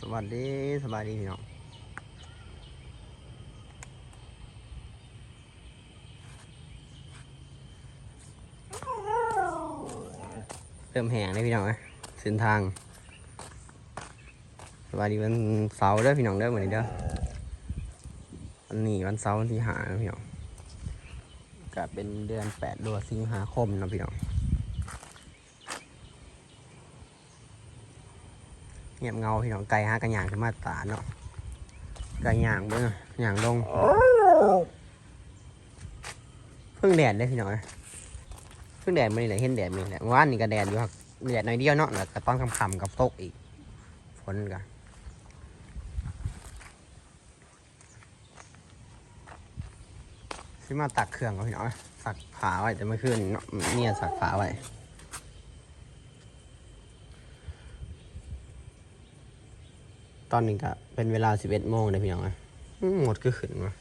สวัสดีสบายดีพี่น้องเริ่มแห้งเลยพี่น้องเอ้ยเส้นทางสวัสดีวันเสาร์ด้อพี่น้องเด้อวันนี้เด้อวันนี้วันเสาร์วันที่หาพี่น้องก็เป็นเดือนแปดเดือนสิงหาคมนะพี่น้อง เงียบเงาพี่น้องไก่ฮะกันย่างขึ้นมาตาเนาะไก่ย่างเบ้อย่างลงเพิ่งแดดเลยพี่น้องเพิ่งแดดมานี่แหละเห็นแดดมานี่แหละว่านนี่ก็แดดอยู่ครับแดดหน่อยเดียวเนาะแล้วก็ตอนค่ำๆกับตกอีกฝนกันซื้อมาตักเครื่องก่อนพี่น้องสักฝาไว้แต่เมื่อคืนเนาะเนี่ยสักฝาไว้ ตอนนี้ก็เป็นเวลาสิบเอ็ดโมงเลยพี่น้องเอ้ยอื้อหมดก็ขึ้นมา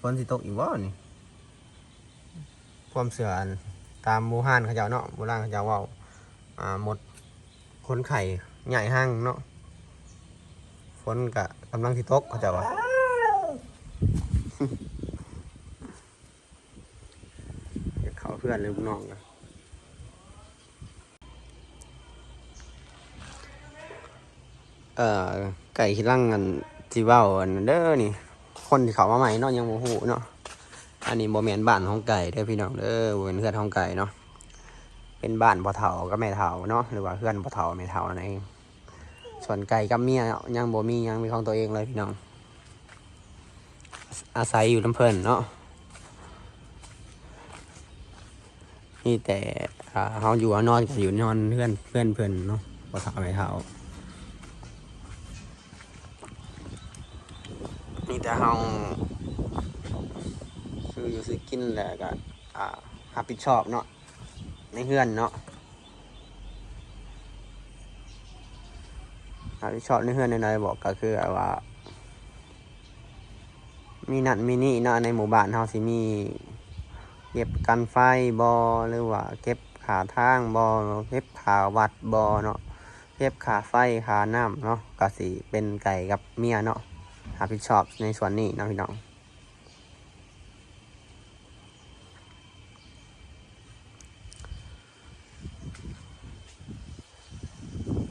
ฝนสิตกอีกว่านี่ความเสืออันตามหมูฮั่นเขาเจ้าเนาะโบราณเขาเจ้าเว่าอ่าหมดคนไข่ใหญ่ห้างเนาะฝนกะกำลังสิตกเขาเจ้าว่าเดี๋ยวเขาเพื่อนเลยลูกน้องกัน เอ่อไก่ที่ร่างกันจีเว้าอันเด้อนี่ คนที่เขามาใหม่เนาะยังโมโหเนาะอันนี้โมเมนบ้านของไก่เด้อพี่น้องเด้อบ่เป็นเพื่อนของไก่เนาะเป็นบ้านพ่อเฒ่ากับแม่เฒ่าเนาะหรือว่าเพื่อนพ่อเฒ่าแม่เฒ่านั่นเอง ส่วนไก่กับเมียยังโบมียังมีของตัวเองเลยพี่น้อง อาศัยอยู่น้ำเพลินเนาะนี่แต่เฮาอยู่อานอนก็อยู่นอนเพื่อนเพื่อนเพื่อนเนาะพ่อเฒ่าแม่เฒ่า มีแต่เฮาซื้ออยู่ซื้อกินแหละก็อ่ารับผิดชอบเนาะในเฮือนเนาะรับผิดชอบในเฮือนในใดบอกก็คือว่า มีนั่นมีนี่เนาะในหมู่บ้านเฮาสิมีเก็บกันไฟบอหรือว่าเก็บขาทางบอเก็บขาวัดบอเนาะเก็บขาไฟขาน้ำเนาะก็สิเป็นไก่กับเมียเนาะ รับผิดชอบในส่วนนี้นะพี่น้อง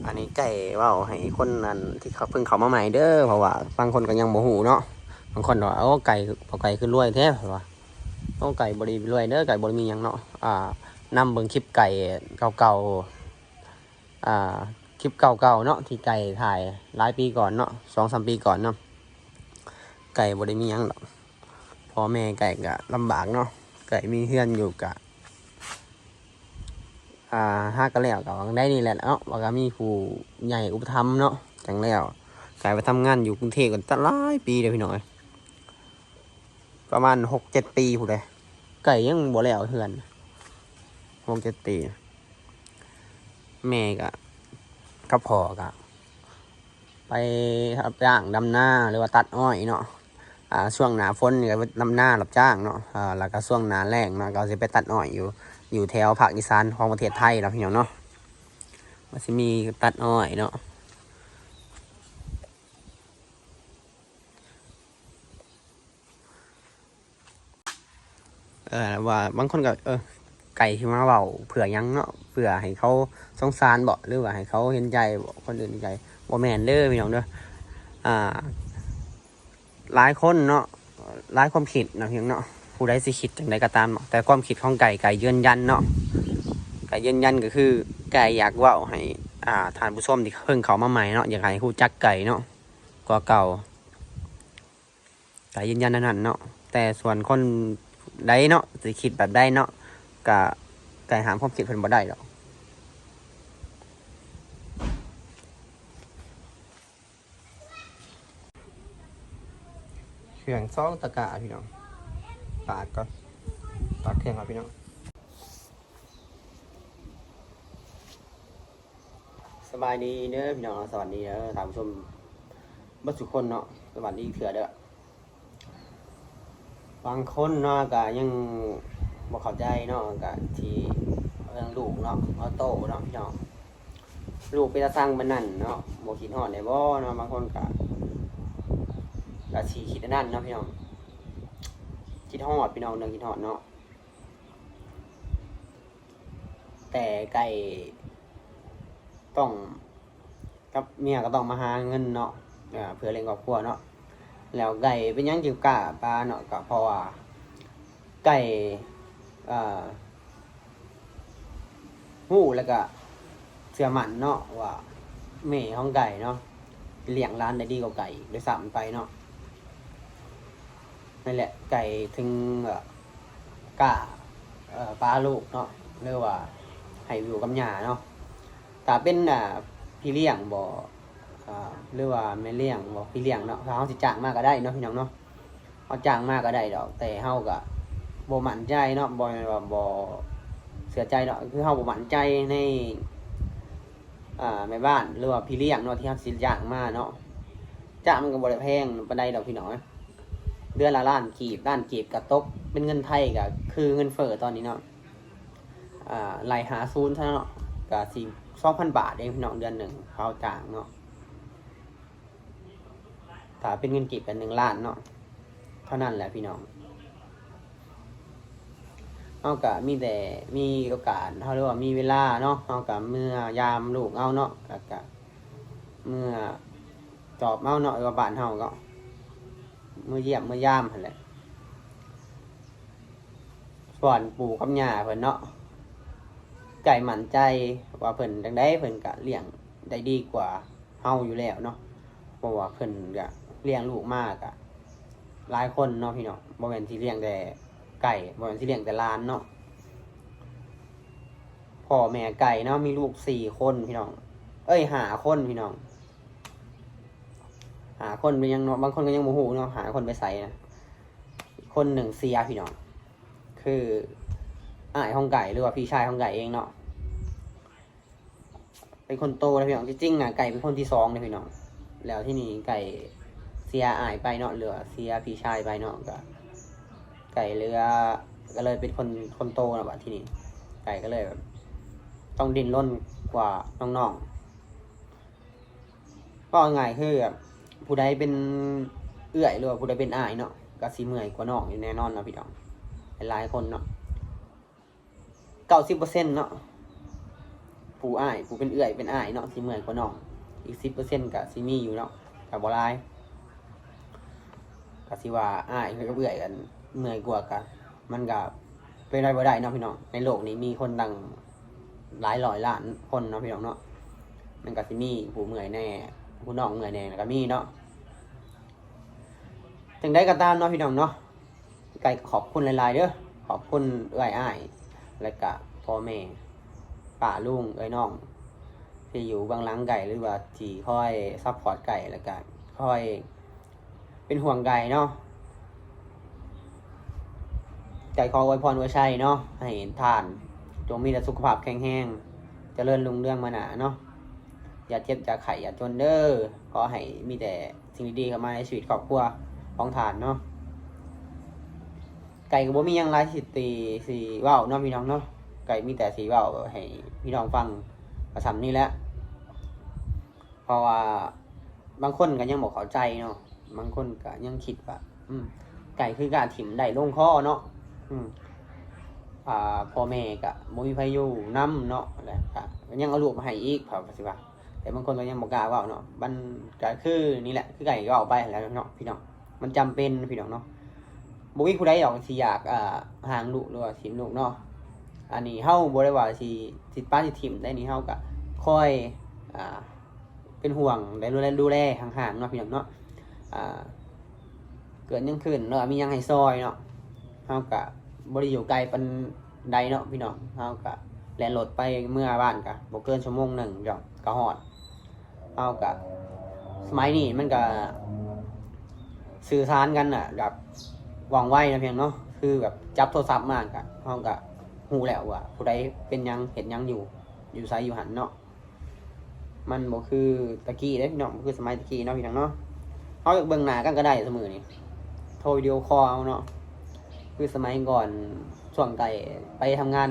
อันนี้ไก่ว่าให้คนนั้นที่เขาเพิ่งเขามาใหม่เด้อเพราะว่าบางคนก็ยังโมหูเนาะบางคนว่าเอาไก่เอไก่ขึ้นรวยแท้เพราะว่าเอาไก่บริรวยเด้อไก่บริมีหยังเนาะอ่านำเบิ่งคลิปไก่เก่าๆอ่าคลิปเก่าๆเนาะที่ไก่ถ่ายหลายปีก่อนเนาะสองสามปีก่อนเนาะ ก่บได้มีหยังหรอกพ่อแม่ไก่กะลำบากเนาะไก่มีเพื่อนอยู่กะอ่าห้ากะแล้วกับวังได้นี่แหละเนาะว่าก็มีผู้ใหญ่อุปถัมภ์เนาะจังแล้วไก่ไปทำงานอยู่กรุงเทพกันตั้งหลายปีเลยพี่น้อย ประมาณหกเจ็ดปีผู้ใดไก่ยังบ่แล้วเฮือนหกเจ็ดปีแม่กะกับพ่อกะไปรับจ้างดำหน้าหรือว่าตัดอ้อยเนาะ อ่าช่วงหนาฝนนี่ก็ไปดำหน้ารับจ้างเนาะอ่าแล้วก็ช่วงหนาแรงเนาะก็จะไปตัดอ้อยอยู่อยู่แถวภาคอีสานของประเทศไทยเราพี่น้องเนาะมันจะมีตัดอ้อยเนาะเออว่าบางคนก็เออไก่ที่มาเบาเผื่อยังเนาะเผื่อให้เขาสงสารบ่หรือว่าให้เขาเห็นใจบ่คนอื่นเห็นใจบ่แมนเด้อพี่น้องเด้ออ่า หลายคนเนาะหลายความคิดเนาะพี่น้องเนาะผู้ใดสิคิดจังใดก็ตามเนาะแต่ความคิดของไก่ไก่ยืนยันเนาะไก่ยืนยันก็คือไก่อยากว่าให้อ่าทานผู้ชมที่เพิ่งเขามาใหม่เนาะอยากให้รู้จักไก่เนาะกว่าเก่าไก่ยืนยันนั่นเนาะแต่ส่วนคนใดเนาะสิคิดแบบใดเนาะก็ไก่หามความคิดเพิ่นบ่ได้หรอก รื่อง ซองตะกะพี่น้องปาดก่อนปาดเครื่องก่อนพี่น้องสบายดีเด้อพี่น้องสวัสดีเด้อท่านผู้ชมบัดสุกคนเนาะสวัสดีเถื่อเด้อบางคนเนาะก็ยังบ่เข้าใจเนาะก็ที่เรื่องลูกเนาะออโต้เนาะพี่น้องลูกไปตะสั่งมันนั่นเนาะบ่คิดฮอดได้บ่เนาะบางคนก็ ก็สิคิดนนั่นเนาะพี่น้องคิดฮอดพี่น้องเรื่องคิดฮอดเนาะแต่ไก่ต้องกับเมียก็ต้องมาหาเงินเนาะเพื่อเลี้ยงครอบครัวเนาะแล้วไก่เป็นยังจึงกล้าปลาเนาะก็เพราะว่าไก่หู้แล้วก็เชื่อมันเนาะว่าแม่ของไก่เนาะเลี้ยงร้านได้ดีกว่าไก่โดยสามไปเนาะ นั่นแหละไก่ถึงกล้าปลาลูกเนาะเรียกว่าให้อยู่กับหญ้าเนาะถ้าเป็นพี่เลี้ยงบ่อ่าหรือว่าแม่เลี้ยงบ่พี่เลี้ยงเนาะถ้าเฮาสิจ้างมาก็ได้เนาะพี่น้องเนาะเฮาจ้างมาก็ได้ดอก แต่เฮาก็บ่มั่นใจเนาะบ่แม่นว่าบ่เสียใจเนาะคือเฮาบ่มั่นใจในอ่าแม่บ้านหรือว่าพี่เลี้ยงเนาะที่เฮาสิจ้างมาเนาะจ้างมันก็บ่ได้แพงปานใดดอกพี่น้อง เดือนละล้านกีบล้านกีบก็ตกเป็นเงินไทยก็คือเงินเฟ้อตอนนี้เนาะอ่าไหลหาซูนเท่านั้นเนาะก็สี่สองพันบาทเองพี่น้องเดือนหนึ่งเขาจ้างเนาะถ้าเป็นเงินกีบกันหนึ่งล้านเนาะเท่านั้นแหละพี่น้องเอากะมีแต่มีโอกาสเขาเรียกว่ามีเวลาเนาะเอากะเมื่อยามลูกเอาเนาะแล้วกะเมื่อจอบเอาเนาะว่าบ้านเฮาก็ มื่อเยี่ยมเมื่อย่ามหันแหละส่วนปู่กับย่าเพิ่นเนาะไก่หมั่นใจว่าเพิ่นจังได้เพิ่นก็เลี้ยงได้ดีกว่าเฮาอยู่แล้วเนาะเพราะว่าเพิ่นก็เลี้ยงลูกมากอะหลายคนเนาะพี่เน้องบ่แม่นที่เลี้ยงแต่ไก่บ่แม่นที่เลี้ยงแต่ลานเนาะพ่อแม่ไก่เนาะมีลูกสี่คนพี่น้อง เอ้ยหาคนพี่น้อง หาคนเป็นยังเนาะบางคนก็ยังโมโหเนาะหาคนไปใส่นะคนหนึ่งเสียพี่น้องคืออ้ายของไก่หรือว่าพี่ชายของไก่เองเนาะเป็นคนโตนะพี่น้องจริงๆอะไก่เป็นคนที่สองเลยพี่น้องแล้วที่นี่ไก่เสียอ้ายไปเนาะเหลือเสียพี่ชายไปเนาะก็ไก่เรือก็เลยเป็นคนคนโตนะบัดที่นี่ไก่ก็เลยแบบต้องดิ้นร่นกว่าน้องๆก็ง่ายคือแบบ ผู้ใดเป็นเอื้อยหรือว่าผู้ใดเป็นอ้ายเนาะก็สีเมื่อยกว่าน้องอยู่แน่นอนเนาะพี่น้องหลายคนเนาะเก้าสิบเปอร์เซ็นต์เนาะผู้อ้ายผู้เป็นเอื่อยเป็นอ้ายเนาะสิเมือนกว่าน้องอีกสิบเปอร์เซ็นต์กับซิมีอยู่เนาะกับบอลายกับสิว่าอ้ายกับเอื่อยกันเหนื่อยกว่ากันมันกับเป็นไรบ่ได้เนาะพี่น้องในโลกนี้มีคนดังหลายร้อยล้านคนเนาะพี่น้องเนาะมันกับซิมีผู้เมื่อยแน่ ผู้น้องเมื่อยแน่ก็มีเนาะถึงได้ก็ตามเนาะพี่น้องเนาะไก่ขอบคุณหลายๆเด้อขอบคุณเอื่อยอ้ายและกะพ่อแม่ป้าลุงเอ้ยน้องที่อยู่บางหลังไก่หรือว่าที่คอยซัพพอร์ตไก่แล้วก็คอย เป็นห่วงไก่เนาะไก่ขออวยพรไว้ใช่เนาะให้ทาน จงมีแต่สุขภาพแข็งแรงเจริญรุ่งเรื่องมาหนาเนาะ อย่าเจ็บอย่าไข่อย่าจนเด้อขอให้มีแต่สิ่งดีๆเข้ามาในชีวิตครอบครัวของทานเนาะไก่ก็บ่มียังหลายสิตีสีว้าเนาะพี่น้องเนาะไก่มีแต่สีว้าวให้พี่น้องฟังประสำนี่แหละเพราะว่าบางคนก็ยังบอกเข้าใจเนาะบางคนก็ยังคิดว่าอืม ไก่คือการถิ่มได้ลงคอเนาะอืมอ่าพ่อแม่ก็บ่มีไผอยู่นํเนาะแล้วก็ยังเอาลูกมาให้อีกเผาสิว่า แต่บางคนก็ยังบ่กล้าเว้าเนาะมันก็คือนี่แหละคือไก่ก็เอาไปแล้วเนาะพี่น้องมันจำเป็นพี่น้องเนาะบุมีผู้ใดหรอกสิอยากอ่าห่างลูกหรือว่าทิมลูกเนาะอันนี้เฮาบ่ได้ว่าสิสิป้าสิทิมได้นี่เฮาก็คอยอ่าเป็นห่วงได้ดูแลดูแลห่างๆเนาะพี่น้องเนาะอ่าเกิดยังขึ้นเนาะมียังให้ซอยเนาะเฮาก็บ่ได้อยู่ไกลปานใดเนาะพี่น้องเฮาก็แล่นรถไปเมื่อบ้านก็บ่เกินชั่วโมงหนึ่งดอกก็ฮอด เฮาก็สมัยนี้มันก็สื่อสารกันน่ะแบบว่องไวนะเพียงเนาะคือแบบจับโทรศัพท์มากอะเฮาก็ฮู้แล้วว่าผู้ใดเป็นยังเห็นยังอยู่ อยู่ไสอยู่หันเนาะมันบ่คือตะกี้เด้พี่น้องคือสมัยตะกี้เนาะพี่น้องเนาะเฮาอยากเบิ่งหน้ากันก็ได้เสมอนี่โทรวิดีโอคอลเอาเนาะคือสมัยก่อนช่วงไกลไปทำงาน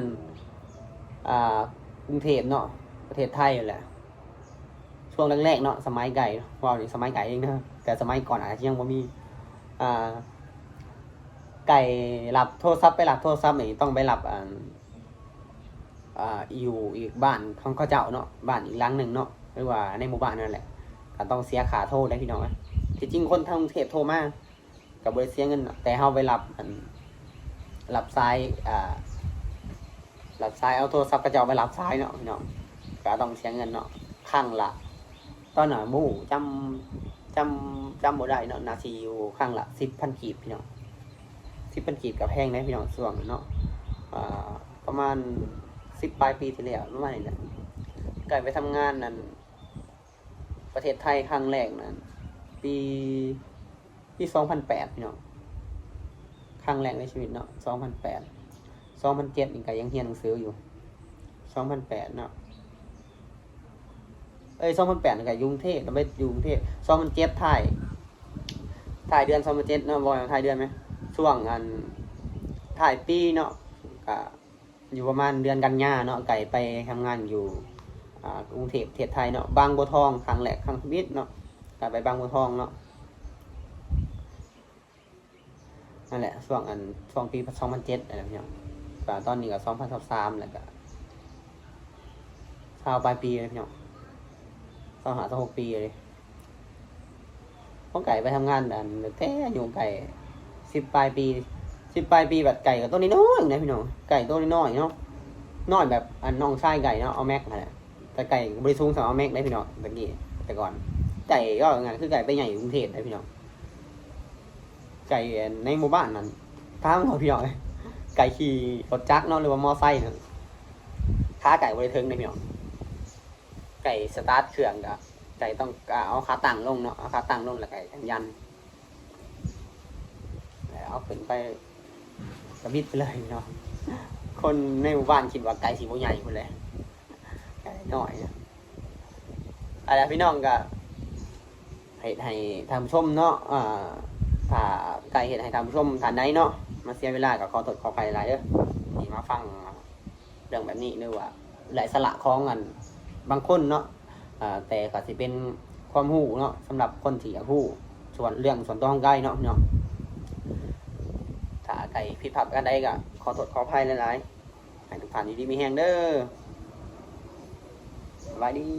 อ่ากรุงเทพเนาะประเทศไทยนั่แหละ ช่วงแรกๆเนาะสมัยไก่ว่านี่สมัยไก่เองนะแต่สมัยก่อนอาจจะยังบ่มีอ่าไก่รับโทรศัพท์ไปรับโทรศัพท์นี่ต้องไปรับอ่าอ่าอยู่อีกบ้านของเขาเจ้าเนาะบ้านอีกหลังหนึ่งเนาะหรือว่าในหมู่บ้านนั่นแหละก็ต้องเสียค่าโทรได้พี่น้องนะที่จริงคนทางกรุงเทพโทรมากับบริเสียเงินแต่เฮาไปรับอันรับสายอ่ารับสายเอาโทรศัพท์กระเจ้าไปรับสายเนาะพี่น้องก็ต้องเสียเงินเนาะครั้งละ ตอนน่ะหมู่จำจำจำบ่ได้เนาะนาทีอยู่ครั้งละสิบพันกีบพี่น้องสิบเป็นกีบกับแพงนะพี่น้องส่วงเนาะอ่าประมาณสิบปลายปีที่แล้วประมาณนี้แหละไก่ไปทำงานนั้นประเทศไทยครั้งแรกนั้นปีปีสองพันแปดพี่น้องครั้งแรกในชีวิตเนาะสองพันแปดสองพันเจ็ดนี่ก็ยังเรียนหนังสืออยู่สองพันแปดเนาะ เอ้ยสองพันแปดนี่ก็อยุงเทพเราไปยุงเทพสองพันเจ็ดถ่ายถ่ายเดือนสองพันเจ็ดเนาะบอยถ่ายเดือนไหมช่วงอันถ่ายปีเนาะก็อยู่ประมาณเดือนกันยาเนาะไก่ไปทำงานอยู่อ่ากรุงเทพประเทศไทยเนาะบางบัวทองครั้งแรกครั้งชีวิตเนาะก็ไปบางบัวทองเนาะนั่นแหละช่วงอันช่วงปีสองพันเจ็ดอะไรแบบเนี้ยก็ตอนนี้ก็สองพันสามแล้วก็ชาวปลายปีเลยพี่น้อง สองหาสองหกปีเลยพราะไก่ไปทำงานอันแต่อยู่ไก่สิบปลายปีสิบปลายปีแบบไก่กับตัวนี้น้อยนะพี่น้องไก่ตัวนี้น้อยเนาะน้อยแบบอันน้องชายไก่เนาะเอาแม็กนะแต่ไก่บริสุทธิ์สำเอาแม็กได้พี่น้องตะกี้แต่ก่อนไก่ก็งานคือไก่ไปใหญ่กรุงเทพได้พี่น้องไก่ในหมู่บ้านนั้นทางเราพี่น้องไก่ขี่รถจักรเนาะหรือว่ามอไซค์นะขาไก่บริเทิงได้พี่น้อง ไก่สตาร์ทเครื่องก็ไก่ต้องเอาขาตั้งลงเนาะเอาขาตั้งลงแล้วไก่ยันเอาขึ้นไปกระบิดไปเลยเนาะคนในหมู่บ้านคิดว่าไก่สีโบใหญ่หมดเลยไก่น้อยนะอะไรพี่น้องก็ให้ให้ทำชมเนาะอ่าถ้าไก่เห็นให้ทำชมทานไหนเนาะมาเสียเวลากับขอตดขอไปหลายเด้อที่มาฟังเรื่องแบบนี้เนื่อว่าหลายสละของกัน บางคนเนาะอ่าแต่ก็สิเป็นความหูเนาะสำหรับคนที่อยากหูส่วนเรื่องส่วนตัวของไก่เนาะเนาะถ้าไก่ผิดพลาดกันได้ก็ขอโทษขออภัยหลายๆให้ทุกท่านอยู่ดีมีแฮงเด้อสบายดี